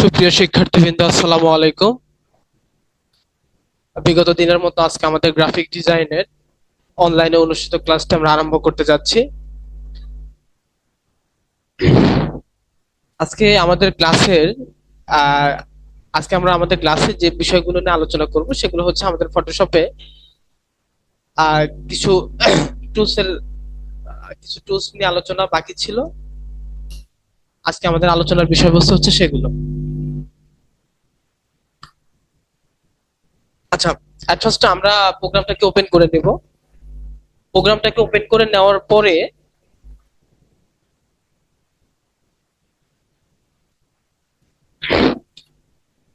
সুপ্রিয় শিক্ষার্থীবৃন্দ, আসসালামু আলাইকুম। বিগত দিনের মতো আজকে আমাদের গ্রাফিক ডিজাইনের অনলাইনে অনুষ্ঠিত ক্লাসটা আমরা আরম্ভ করতে যাচ্ছি। আজকে আমাদের ক্লাসের আজকে আমরা আমাদের ক্লাসে যে বিষয়গুলো নিয়ে আলোচনা করব সেগুলো হচ্ছে আমাদের ফটোশপে কিছু টুলস এর, কিছু টুলস নিয়ে আলোচনা বাকি ছিল। আজকে আমাদের আলোচনার বিষয়বস্তু হচ্ছে সেগুলো আচ্ছা অ্যাট ফার্স্ট আমরা প্রোগ্রামটাকে ওপেন করে নেব। প্রোগ্রামটাকে ওপেন করে নেওয়ার পরে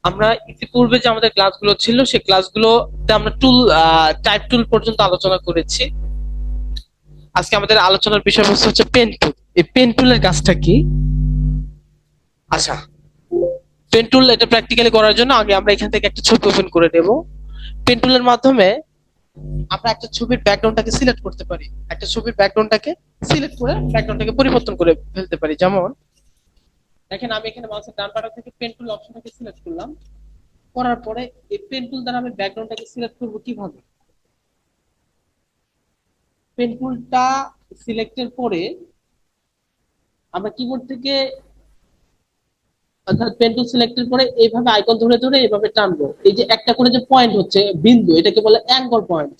আমরা ইতিপূর্বে যে আমাদের ক্লাসগুলো ছিল, সেই ক্লাসগুলোতে আমরা টুল টাইপ টুল পর্যন্ত আলোচনা করেছি। আজকে আমাদের আলোচনার বিষয়বস্তু হচ্ছে পেন টুল এই পেন টুলের কাজটা কি? আচ্ছা পেন টুল এটা প্র্যাকটিক্যালি করার জন্য আগে আমরা এখান থেকে একটা ছবি ওপেন করে নেব। পেন টুলের মাধ্যমে আমরা একটা ছবির ব্যাকগ্রাউন্ডটাকে সিলেক্ট করতে পারি। একটা ছবির ব্যাকগ্রাউন্ডটাকে সিলেক্ট করে ব্যাকগ্রাউন্ডটাকে পরিবর্তন করে ফেলতে পারি। যেমন, দেখেন আমি এখানে মাউসের ডান বাটন থেকে পেন টুল অপশনটাকে সিলেক্ট করলাম। করার পরে এই পেন টুল দ্বারা আমি ব্যাকগ্রাউন্ডটাকে সিলেক্ট করব কীভাবে? পেন টুলটা সিলেক্টের পরে আমরা কিবোর্ড থেকে অর্থাৎ পেন টুল সিলেক্টের পরে এইভাবে আইকন ধরে ধরে এইভাবে টানবো। এই যে একটা করে যে পয়েন্ট হচ্ছে, বিন্দু, এটাকে বলে অ্যাঙ্গল পয়েন্ট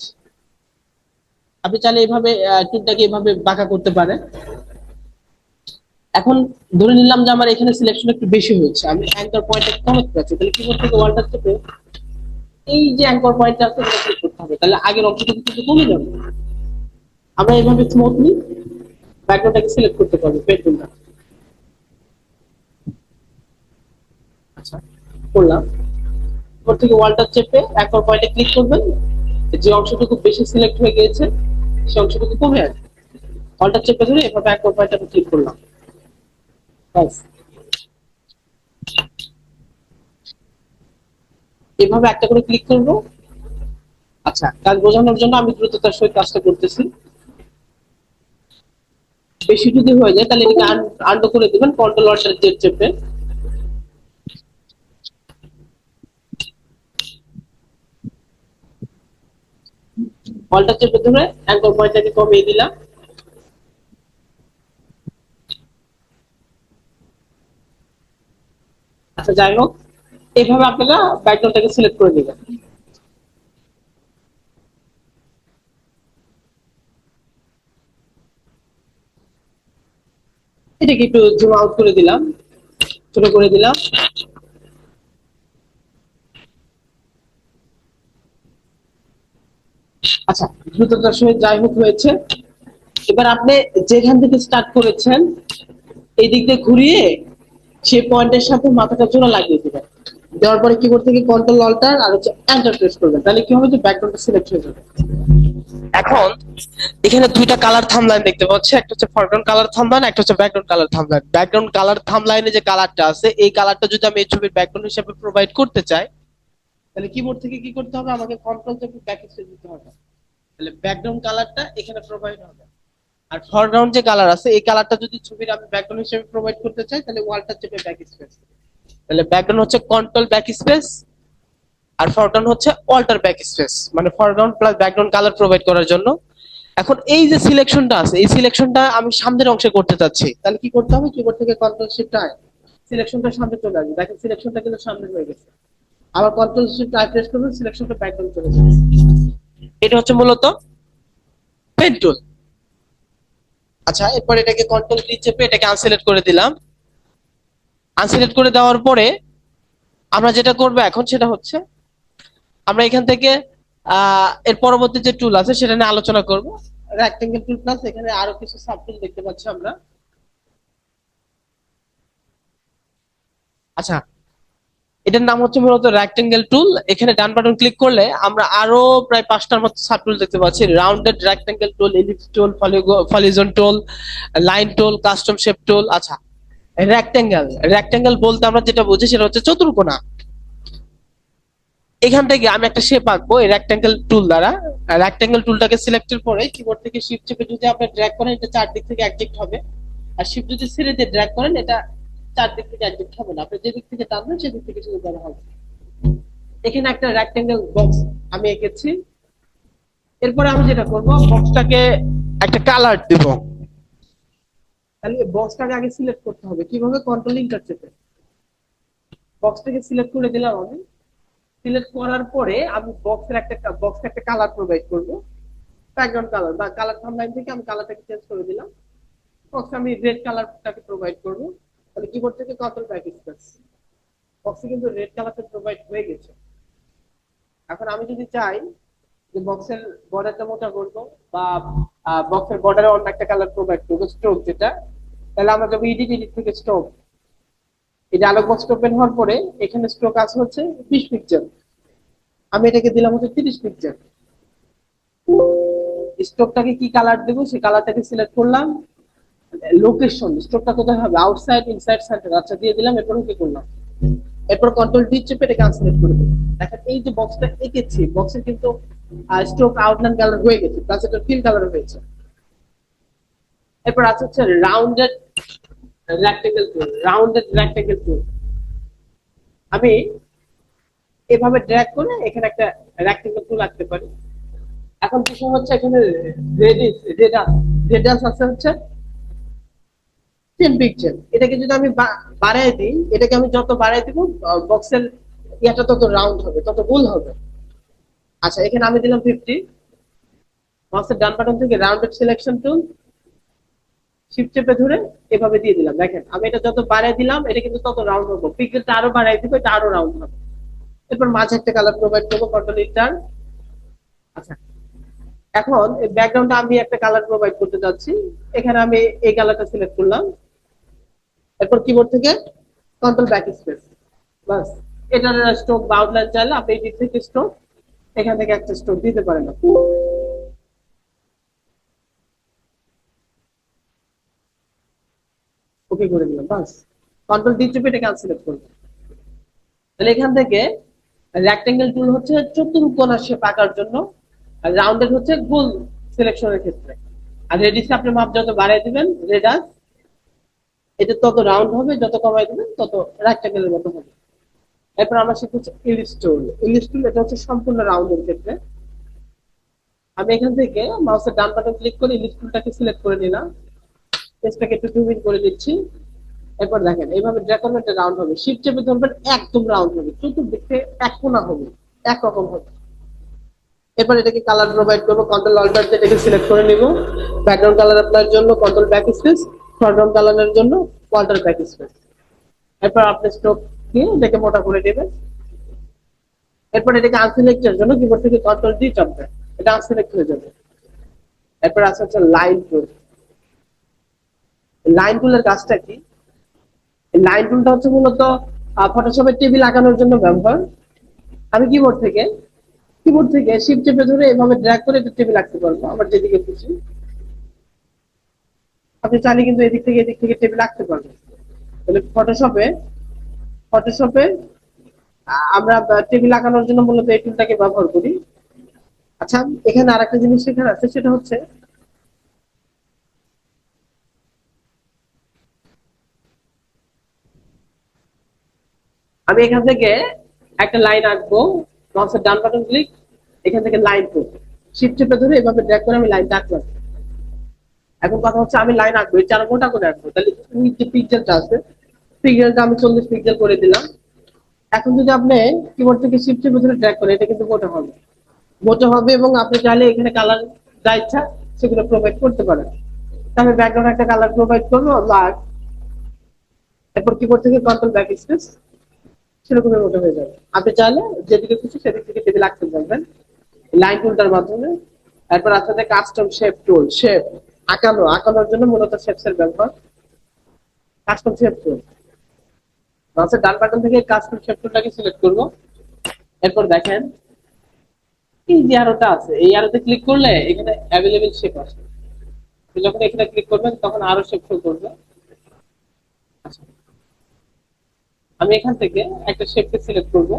আপনি চাইলে এইভাবে টুলটাকে এইভাবে বাঁকা করতে পারেন। এখন ধরে নিলাম যে আমার এখানে সিলেকশন একটু বেশি হয়েছে। আমি অ্যাঙ্কর পয়েন্ট কমাতে চাচ্ছি তাহলে কিবোর্ড থেকে ওয়ালটা চেপে এই যে অ্যাঙ্কর পয়েন্টটা আছে, এটা ক্লিক করতে হবে। তাহলে আগের অংশটুকু কিন্তু কমে যাবে। আমরা এইভাবে স্মুথলি ব্যাকগ্রাউন্ডটাকে সিলেক্ট করতে পারব পেন আচ্ছা করলাম। উপর থেকে ওয়ালটা চেপে একবার পয়েন্টে ক্লিক করবেন। যে অংশটুকু বেশি সিলেক্ট হয়ে গিয়েছে সেই অংশটুকু কমে আসবে। ওয়ালটা চেপে ধরে এভাবে একবার পয়েন্টে ক্লিক করলাম। ব্যাস। এভাবে একটা করে ক্লিক করব। আচ্ছা কাজ বোঝানোর জন্য আমি দ্রুততার সহিত কাজটা করতেছি। বেশি যদি হয়ে যায়, তাহলে এটাকে আন্ডু করে দিবেন কন্ট্রোল অল্টার জেড চেপে। অল্টা চেপে ধরে অ্যাঙ্কর পয়েন্টটাকে কমিয়ে দিলাম। আচ্ছা যাই হোক, এইভাবে আপনারা ব্যাকগ্রাউন্ডটাকে সিলেক্ট করে নেবেন। এটাকে একটু জুম আউট করে দিলাম, ছোট করে দিলাম। আচ্ছা দ্রুততার সহিত যাই হোক হয়েছে। এবার আপনি যেখান থেকে স্টার্ট করেছেন, এই দিক দিয়ে ঘুরিয়ে সেই পয়েন্টের সাথে মাথাটা জোড়া লাগিয়ে দিবেন। দেওয়ার পরে কিবোর্ড থেকে কন্ট্রোল অল্টার আর হচ্ছে এন্টার প্রেস করবেন। তাহলে কি হবে যে ব্যাকগ্রাউন্ডটা সিলেক্ট হয়ে যাবে। এখন এখানে দুইটা কালার থামলাইন দেখতে পাচ্ছি। একটা হচ্ছে ফরগ্রাউন্ড কালার থামলাইন একটা হচ্ছে background colour thumbnail background colour থামলাইনে যে কালারটা আছে, এই কালারটা যদি আমি এই ছবির ব্যাকগ্রাউন্ড হিসেবে প্রোভাইড করতে চাই তাহলে কিবোর্ড থেকে কি করতে হবে? আমাকে কন্ট্রোল চেপে ব্যাক দিতে হবে। তাহলে ব্যাকগ্রাউন্ড কালারটা এখানে প্রোভাইড হবে। আর ফরগ্রাউন্ড যে কালার আছে, এই কালারটা যদি ছবির আমি ব্যাকগ্রাউন্ড হিসেবে প্রোভাইড করতে চাই, তাহলে ওয়ালটা চেপে ব্যাক স্পেস তাহলে ব্যাকগ্রাউন্ড হচ্ছে কন্ট্রোল ব্যাক স্পেস আর ফরগ্রাউন্ড হচ্ছে অল্টার ব্যাক স্পেস মানে foreground plus background colour provide করার জন্য। এখন এই যে সিলেকশনটা আছে, এই সিলেকশনটা আমি সামনের অংশে করতে চাচ্ছি। তাহলে কি করতে হবে? কিবোর্ড থেকে কন্ট্রোল শিফট আই সিলেকশনটা সামনে চলে আসবে। দেখেন সিলেকশনটা কিন্তু সামনে হয়ে গেছে। আবার কন্ট্রোল শিফট আই প্রেস করবেন সিলেকশনটা ব্যাকগ্রাউন্ড চলে যাবে। এটা হচ্ছে মূলত পেন টুল আচ্ছা এরপর এটাকে কন্ট্রোল ডি চেপে এটাকে আনসিলেক্ট করে দিলাম। আনসিলেক্ট করে দেওয়ার পরে আমরা যেটা করব এখন সেটা হচ্ছে আমরা এখান থেকে এর পরবর্তী যে টুল আছে সেটা নিয়ে আলোচনা করব। রেক্টেঙ্গেল টুল প্লাস এখানে আরও কিছু সাব টুল দেখতে পাচ্ছি আমরা। আচ্ছা এটার নাম হচ্ছে মূলত রেক্টেঙ্গেল টুল এখানে ডান বাটন ক্লিক করলে আমরা আরও প্রায় পাঁচটার মতো সাব টুল দেখতে পাচ্ছি। Rounded rectangle tool ellipse tool polygon tool line tool custom shape tool আচ্ছা। রেক্টেঙ্গেল রেক্টেঙ্গেল বলতে আমরা যেটা বুঝি সেটা হচ্ছে চতুর্কোণা এখান থেকে আমি একটা শেপ আঁকবো এই রেক্টেঙ্গেল টুল দ্বারা। রেক্টেঙ্গেল টুলটাকে সিলেক্টের পরে কিবোর্ড থেকে শিফট চেপে যদি আপনি ড্র্যাগ করেন, এটা চারদিক থেকে অ্যাডজেক্ট হবে। আর শিফট যদি ছেড়ে দিয়ে ড্র্যাগ করেন, এটা চারদিক থেকে একদিক খাবে না। আপনি যেদিক থেকে টানবেন, সেদিক থেকে শুধু বড় হবে। এখানে একটা রেক্টেঙ্গেল বক্স আমি এঁকেছি। এরপরে আমি যেটা করব বক্সটাকে একটা কালার দিব। তাহলে বক্সটাকে আগে সিলেক্ট করতে হবে। কীভাবে? কন্ট্রোল ইন্টারচেপে বক্সটাকে সিলেক্ট করে দিলাম আমি। সিলেক্ট করার পরে আমি বক্সের একটা বক্সে একটা কালার প্রোভাইড করব। ব্যাকগ্রাউন্ড কালার বা কালার থামলাইন থেকে আমি কালারটাকে চেঞ্জ করে দিলাম। বক্সে আমি রেড কালারটাকে প্রোভাইড করব। তাহলে কিবোর্ড থেকে কন্ট্রোল ব্যাক স্পেস বক্সে কিন্তু রেড কালারটা প্রোভাইড হয়ে গেছে। এখন আমি যদি চাই যে বক্সের বর্ডারটা মোটা করব বা বক্সের বর্ডারে অন্য একটা কালার প্রোভাইড করব স্ট্রোক যেটা, তাহলে আমরা যাব ইডিট ইডিট থেকে স্ট্রোক এই ডায়লগ বক্স ওপেন হওয়ার পরে এখানে স্ট্রোক আছে হচ্ছে বিশ পিক্সেল আমি এটাকে দিলাম হচ্ছে তিরিশ পিক্সেল স্ট্রোকটাকে কি কালার দেবো? সেই কালারটাকে সিলেক্ট করলাম। লোকেশন স্ট্রোকটা কোথায় হবে? আউটসাইড ইনসাইড সেন্টার আচ্ছা দিয়ে দিলাম, এরপর কি করলাম। এরপর কন্ট্রোল ডি চেপে এটাকে আনসিলেক্ট করে দেবো দেখেন, এই যে বক্সটা এঁকেছি বক্সের কিন্তু স্ট্রোক আউটলাইন কালার হয়ে গেছে প্লাস এটা ফিল কালার হয়েছে। এরপর আছে হচ্ছে rounded rectangle tool rounded rectangle tool আমি এভাবে ড্র্যাগ করে এখানে একটা রেক্টেঙ্গেল টুল রাখতে পারি। এখন বিষয় হচ্ছে এখানে রেডিস রেডাস রেডাস আছে হচ্ছে টেন পিক্সেল এটাকে যদি আমি বাড়ায় দিই, এটাকে আমি যত বাড়ায় দিব বক্সের ইয়াটা তত রাউন্ড হবে, তত গোল হবে। আচ্ছা এখানে আমি দিলাম ফিফটি বক্সের ডান বাটন থেকে রাউন্ডেড সিলেকশন টুল শিফট চেপে ধরে এভাবে দিয়ে দিলাম। দেখেন, আমি এটা যত বাড়ায় দিলাম, এটা কিন্তু তত রাউন্ড হবে। পিক্সেলটা আরও বাড়ায় দিব, এটা আরও রাউন্ড হবে। এরপর মাঝে একটা কালার প্রোভাইড করব কন্ট্রোল ইন্টার আচ্ছা এখন এই ব্যাকগ্রাউন্ডে আমি একটা কালার প্রোভাইড করতে যাচ্ছি। এখানে আমি এই কালারটা সিলেক্ট করলাম। এরপর কিবোর্ড থেকে কন্ট্রোল ব্যাক স্পেস বাস। এটার স্ট্রোক বা আউটলাইন চাইলে আপনি এই দিক থেকে স্ট্রোক এখান থেকে একটা স্ট্রোক দিতে পারেন আপনি। ওকে করে দিলাম, বাস। কন্ট্রোল ডি চেপে এটাকে আনসিলেক্ট করবেন তাহলে এখান থেকে রেক্টেঙ্গেল টুল হচ্ছে চতুর্কোণা শেপ আঁকার জন্য, আর রাউন্ডেড হচ্ছে গোল সিলেকশনের ক্ষেত্রে। আর রেডিসে আপনি মাপ যত বাড়াই দিবেন রেডাস এটা তত রাউন্ড হবে, যত কমাই দিবেন, তত রেক্টেঙ্গেলের মতো হবে। এরপর আমরা শিখছি ইলিস্টুল ইলিশ টুল ইলিশ টুল এটা হচ্ছে সম্পূর্ণ রাউন্ডের ক্ষেত্রে। আমি এখান থেকে মাউসের ডান বাটন ক্লিক করে ইলিস্টুলটাকে সিলেক্ট করে নিলাম। পেজটাকে একটু জুম ইন করে দিচ্ছি এরপর দেখেন, এইভাবে করবেন এটা রাউন্ড হবে। শিফট চেপে ধরবেন, একদম রাউন্ড হবে। চতুর্দিকে এক কোনা হবে একরকম হবে। এরপর এটাকে কালার প্রোভাইড করব কন্ট্রোল অল্টার এটাকে সিলেক্ট করে নিব। ব্যাকগ্রাউন্ড কালার আপনার জন্য কন্ট্রোল ব্যাক স্পেস ফরগ্রাউন্ড কালারের জন্য কন্ট্রোল ব্যাক স্পেস এরপর আপনি স্ট্রোক দিয়ে এটাকে মোটা করে দেবেন এরপর এটাকে আনসিলেক্টের জন্য কিবোর্ড থেকে কন্ট্রোল ডি চাপবেন এটা আনসিলেক্ট হয়ে যাবে এরপর আছে হচ্ছে লাইন টুল লাইন টুলের কাজটা কি? লাইন টুলটা হচ্ছে মূলত ফটোশপের টেবিল আঁকানোর জন্য ব্যবহার। আমি কিবোর্ড থেকে কিবোর্ড থেকে শিফট চেপে ধরে এভাবে ড্র্যাগ করে টেবিল আঁকতে পারব। আমার যেদিকে খুশি। আপনি চাইলে কিন্তু এদিক থেকে এদিক থেকে টেবিল আঁকতে পারবেন। তাহলে ফটোশপে ফটোশপে আমরা টেবিল আঁকানোর জন্য মূলত এই টুলটাকে ব্যবহার করি। আচ্ছা এখানে আর একটা জিনিস শেখার আছে, সেটা হচ্ছে আমি এখান থেকে একটা লাইন আঁকবো। মাউসের ডান বাটন ক্লিক এখান থেকে লাইন টু শিফট চেপে ধরে এভাবে ড্র্যাগ করে আমি লাইন আঁকলাম। এখন কথা হচ্ছে আমি লাইন আঁকবো চার মোটা করে আঁকবো? তাহলে যে পিকচারটা আছে পিকচারটা আমি চল্লিশ পিকচার করে দিলাম। এখন যদি আপনি কিবোর্ড থেকে শিফট চেপে ধরে ড্র্যাগ করেন, এটা কিন্তু মোটা হবে। মোটা হবে এবং আপনি চাইলে এখানে কালার যা ইচ্ছা সেগুলো প্রোভাইড করতে পারেন। তাহলে ব্যাকগ্রাউন্ড একটা কালার প্রোভাইড করব ব্ল্যাক এরপর কিবোর্ড থেকে কন্ট্রোল ব্যাক স্পেস সেরকমই মোটা হয়ে যাবে। আপনি চাইলে যেদিকে খুশি সেদিক থেকে টেবিল আঁকতে পারবেন। লাইন টুলটার মাধ্যমে। তারপর আপনাদের কাস্টম শেপ টুল শেপ আঁকানো আঁকানোর জন্য মূলত শেপস এর ব্যবহার কাস্টম শেপ টুল মাউসের ডান বাটন থেকে কাস্টম শেপ টুলটাকে সিলেক্ট করব। এরপর দেখেন, এই যে আরোটা আছে, এই আরোতে ক্লিক করলে এখানে অ্যাভেলেবেল শেপ আসে যখন এখানে ক্লিক করবেন, তখন আরও শেপ শো করবে। আচ্ছা। আমি এখান থেকে একটা শেপকে সিলেক্ট করব।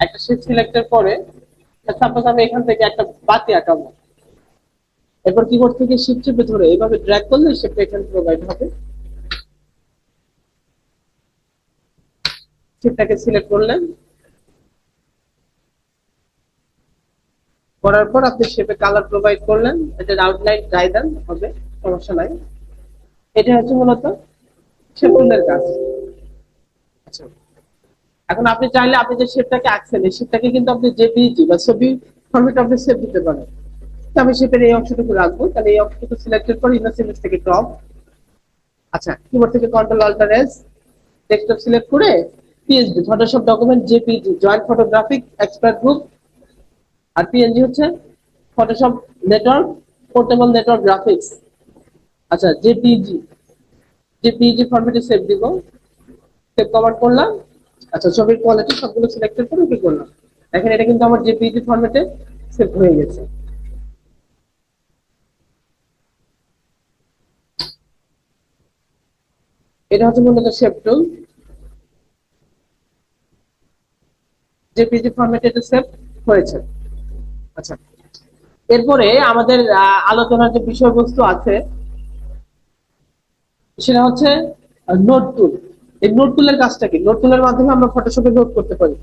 একটা শেপ সিলেক্টের পরে সাপোজ আমি এখান থেকে একটা বাতি আঁকাবো। এরপর কিবোর্ড থেকে শিফট চেপে ধরে এভাবে ড্র্যাগ করলে সেটা এখানে প্রোভাইড হবে। সেটাকে সিলেক্ট করলেন। করার পর আপনি শেপে কালার প্রোভাইড করলেন। এটা আউটলাইন গায়ে দেন হবে, সমস্যা নাই। এটা হচ্ছে মূলত শেপুলের কাজ। আচ্ছা। এখন আপনি চাইলে আপনি যে শেপটাকে আঁকছেন, এই শেপটাকে কিন্তু আপনি জেপিজি বা ছবি ফরম্যাটে আপনি সেভ দিতে পারেন। তো আমি শেপের এই অংশটুকু রাখব। তাহলে এই অংশটুকু সিলেক্টেড করে ইমেজ ইমেজ থেকে ক্রপ আচ্ছা কিবোর্ড থেকে control alt S desktop select করে PSD Photoshop document JPG joint photographic expert group আর পিএনজি হচ্ছে Photoshop network portable network graphics আচ্ছা জেপিজি জেপিজি ফরম্যাটে সেভ দিব। সেভ কমান্ড করলাম। আচ্ছা ছবির কোয়ালিটি সবগুলো সিলেক্টেড করে ওকে করলাম। দেখেন, এটা কিন্তু আমার জেপিজি ফরম্যাটে সেভ হয়ে গেছে। এটা হচ্ছে মূলত শেপ টুল জেপিজি ফরম্যাটে এটা সেভ হয়েছে। আচ্ছা এরপরে আমাদের আলোচনার যে বিষয়বস্তু আছে, সেটা হচ্ছে নোট টুল এই নোট টুলের কাজটা কি নোট টুলের মাধ্যমে আমরা ফটোশপে নোট করতে পারি।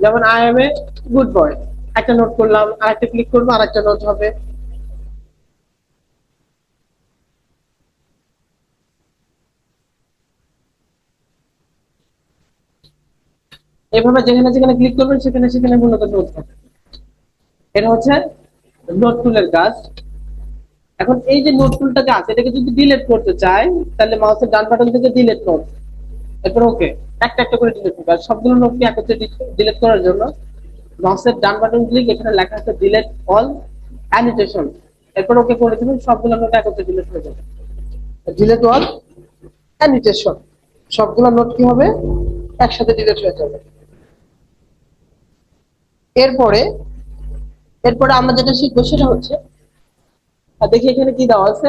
যেমন I am a good boy একটা নোট করলাম আর একটা ক্লিক করব আর একটা নোট হবে। এভাবে যেখানে যেখানে ক্লিক করবেন, সেখানে সেখানে মূলত নোট হবে। এটা হচ্ছে নোট টুলের কাজ। এখন এই যে নোট টুলটা যে আছে, এটাকে যদি ডিলিট করতে চাই তাহলে মাউসের ডান বাটন থেকে ডিলিট নোট এরপর ওকে একটা একটা করে ডিলিট করবে। সবগুলো নোটকে একত্রে ডিলিট করার জন্য মাউসের ডান বাটন ক্লিক এখানে লেখা আছে ডিলিট অল অ্যানিটেশন এরপর ওকে করে দিবেন, সবগুলো নোট একত্রে ডিলিট হয়ে যাবে। ডিলিট অল অ্যানিটেশন সবগুলো নোট কি হবে? একসাথে ডিলিট হয়ে যাবে। এরপরে এরপরে আমরা যেটা শিখব সেটা হচ্ছে দেখি এখানে কি দেওয়া আছে?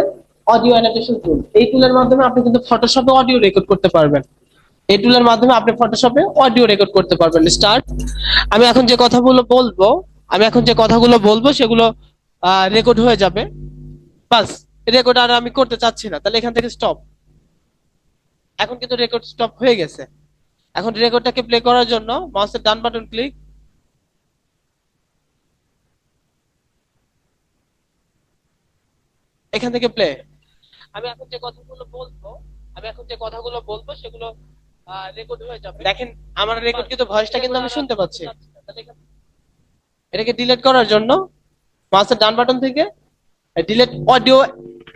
অডিও অ্যানোটেশন টুল এই টুলের মাধ্যমে আপনি কিন্তু ফটোশপে অডিও রেকর্ড করতে পারবেন। এই টুলের মাধ্যমে আপনি ফটোশপে অডিও রেকর্ড করতে পারবেন। স্টার্ট আমি এখন যে কথাগুলো বলব, আমি এখন যে কথাগুলো বলব, সেগুলো রেকর্ড হয়ে যাবে। বাস রেকর্ড আর আমি করতে চাচ্ছি না। তাহলে এখান থেকে স্টপ এখন কিন্তু রেকর্ড স্টপ হয়ে গেছে। এখন রেকর্ডটাকে প্লে করার জন্য মাউসের ডান বাটন ক্লিক এখান থেকে প্লে আমি এখন যে কথাগুলো বলব আমি এখন যে কথাগুলো বলব সেগুলো রেকর্ড হয়ে যাবে। দেখেন আমার রেকর্ড কিন্তু ভয়েসটা কিন্তু আমি শুনতে পাচ্ছি। এটাকে ডিলিট করার জন্য মাউসের ডান বাটন থেকে ডিলিট অডিও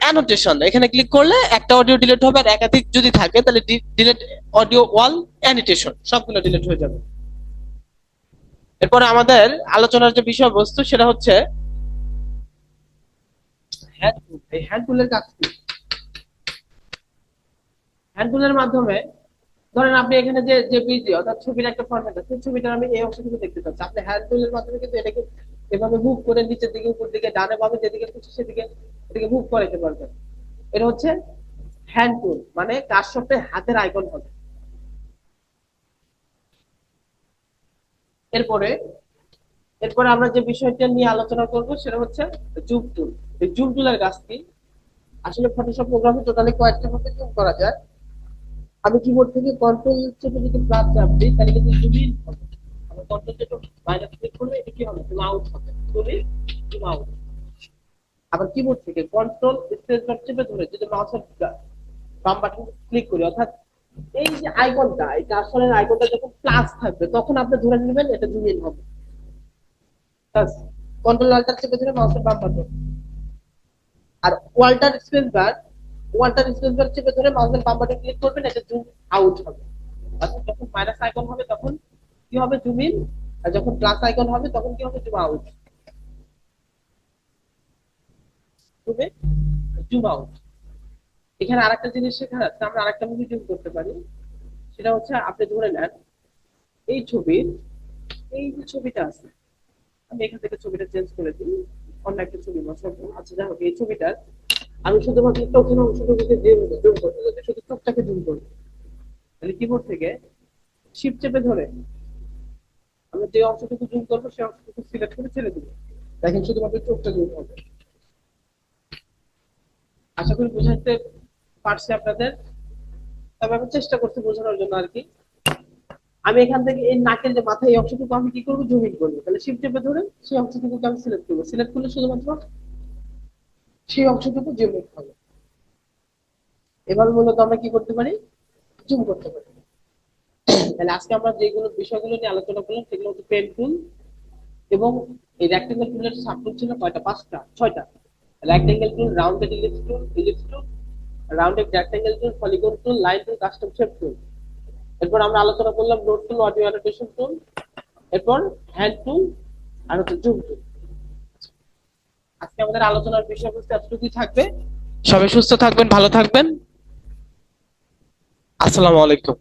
অ্যানোটেশন এখানে ক্লিক করলে একটা অডিও ডিলিট হবে আর একাধিক যদি থাকে তাহলে ডিলিট অডিও ওয়াল অ্যানিটেশন সবগুলো ডিলিট হয়ে যাবে। এরপরে আমাদের আলোচনার যে বিষয়বস্তু সেটা হচ্ছে হ্যান্ড টুল এই হ্যান্ড টুলের কাজ কি মাধ্যমে, ধরেন আপনি এখানে যে যে পিজি অর্থাৎ ছবির একটা ফরম্যাট আছে ছবিটা আমি এই অংশটুকু দেখতে চাচ্ছি। আপনি হ্যান্ড টুলের মাধ্যমে কিন্তু এটাকে এভাবে মুভ করে নিচের দিকে, উপর দিকে, ডানে বামে যেদিকে খুশি সেদিকে এটাকে মুভ করাইতে পারবেন। এটা হচ্ছে হ্যান্ড টুল মানে কার সাথে হাতের আইকন হবে। এরপরে এরপরে আমরা যে বিষয়টা নিয়ে আলোচনা করব, সেটা হচ্ছে জুম টুল এই কাজ কি? আসলে ফটোশপ প্রোগ্রামে টোটালি কয়েকটা ভাবে জুম করা যায়। আমি কিবোর্ড থেকে কন্ট্রোল চেপে যদি প্লাস চাপ দিই, তাহলে কিন্তু জুম ইন হবে। আমি কন্ট্রোল চেপে মাইনাস ক্লিক করলে এটা কি হবে জুম আউট হবে। জুম জুম আউট আবার কিবোর্ড থেকে কন্ট্রোল স্পেস বার চেপে ধরে যদি মাউসের বাম বাটন ক্লিক করি, অর্থাৎ এই যে আইকনটা এই কার্সরের আইকনটা যখন প্লাস থাকবে, তখন আপনি ধরে নেবেন এটা জুম ইন হবে। কন্ট্রোল অল্টার চেপে ধরে মাউসের বাম বাটন আর alt space bar alt space bar চেপে ধরে মাউসের বাম বাটন ক্লিক করবেন, এটা জুম আউট হবে। অর্থাৎ যখন মাইনাস আইকন হবে তখন কি হবে? জুম ইন আর যখন প্লাস আইকন হবে তখন কি হবে? Zoom out in zoom out এখানে আরেকটা জিনিস শেখার আছে, আমরা আরেকটা মুভি জুম করতে পারি। সেটা হচ্ছে আপনি ধরে নেন, এই ছবির, এই যে ছবিটা আছে, আমি এখান থেকে ছবিটা চেঞ্জ করে দিই। অন্য একটা ছবি বসাবো আচ্ছা যাই হোক, এই ছবিটার আমি শুধুমাত্র চোখের অংশটুকুকে জুম করতে যাচ্ছি শুধু চোখটাকে জুম করব। তাহলে কিবোর্ড থেকে শিপ চেপে ধরে আমরা যে অংশটুকু জুম করব, সেই অংশটুকু সিলেক্ট করে ছেড়ে দেবো। দেখেন, শুধুমাত্র চোখটা জুম হবে। আশা করি বোঝাতে পারছি আপনাদের। তবে আমি চেষ্টা করছি বোঝানোর জন্য আর কি। আমি এখান থেকে এই নাকের যে মাথায় এই অংশটুকু আমি কি করব? জুমিং করব। তাহলে শিফট চেপে ধরে সেই অংশটুকুকে আমি সিলেক্ট করব। সিলেক্ট করলে শুধুমাত্র সেই অংশটুকু জুমিং হবে। এবার মূলত আমরা কি করতে পারি? জুম করতে পারি। তাহলে আজকে আমরা যেগুলো বিষয়গুলো নিয়ে আলোচনা করলাম, সেগুলো হচ্ছে পেন টুল এবং এই রেক্টেঙ্গেল টুলের সাবটুল ছিল কয়টা? পাঁচটা, ছয়টা। Rectangle tool rounded ellipse tool ellipse tool rounded rectangle tool polygon tool line tool custom shape tool এরপর আমরা আলোচনা করলাম note tool audio annotation tool এরপর হ্যান্ড টুল আর হচ্ছে জুম টুল আজকে আমাদের আলোচনার বিষয়বস্তু এতটুকুই থাকবে। সবাই সুস্থ থাকবেন ভালো থাকবেন। আসসালামু আলাইকুম।